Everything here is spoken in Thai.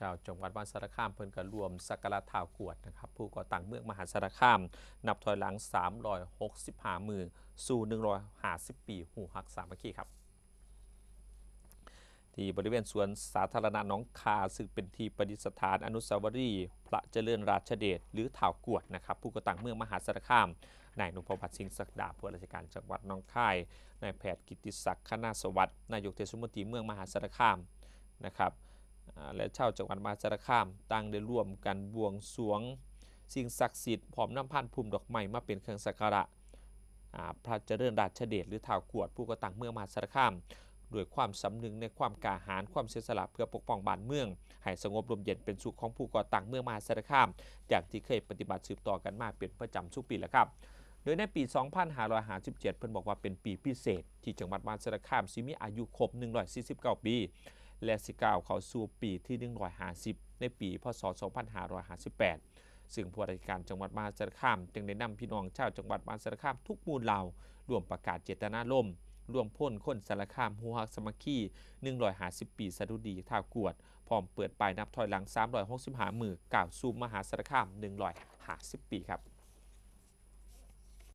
ชาวจังหวัดมหาสารคามเพิ่นก็รวมสักการะท้าวกวดนะครับผู้ก่อตั้งเมืองมหาสารคาม นับถอยหลัง365มือสู่150 ปีหูฮักสามัคคีครับ ที่บริเวณสวนสาธารณะน้องคาซึ่งเป็นที่ประดิษฐานอนุสาวรีย์พระเจริญราชเดชหรือท้าวกวดนะครับผู้ก่อตั้งเมืองมหาสารคามนายนุพวัฒน์สิงห์ศักดาผู้ราชการจังหวัดน้องคายนายแพทย์กิติศักดิ์คณาสวัสดิ์นายกเทศมนตรีเมืองมหาสารคามนะครับ และชาวจังหวัดมหาสารคามต่างได้ร่วมกันบวงสรวง สิ่งศักดิ์สิทธิ์พร้อมน้ำพันธุ์ภูมิดอกไม้มาเป็นเครื่องสักการะพระเจริญราชเดชหรือท้าวกวดผู้ก่อตั้งเมืองมหาสารคามด้วยความสำนึกในความก้าหาญความเสียสละเพื่อปกป้องบ้านเมือง ให้สงบร่มเย็นเป็นสุขของผู้ก่อตั้งเมืองมหาสารคามอย่างที่เคยปฏิบัติสืบต่อกันมาเป็นประจำทุกปีแล้วครับ โดยในปี 2557 เพิ่นบอกว่าเป็นปีพิเศษ ที่จังหวัดมหาสารคามสิมีอายุครบ 149 ปี และสิก้าวเข้าสู่ปีที่150 ในปีพศ 2558 ซึ่งผู้ราชการจังหวัดมหาสารคาม จึงได้นำพี่น้องชาวจังหวัดมหาสารคามทุกหมู่เหล่ารวมประกาศเจตนารมณ์รวมพ่นคนสารคามฮูฮักสมัคคี150 ปีสดุดีท่ากวด พร้อมเปิดป้ายนับถอยหลัง 365 มือก่าวสู่มหาสารคาม 150 ปีครับ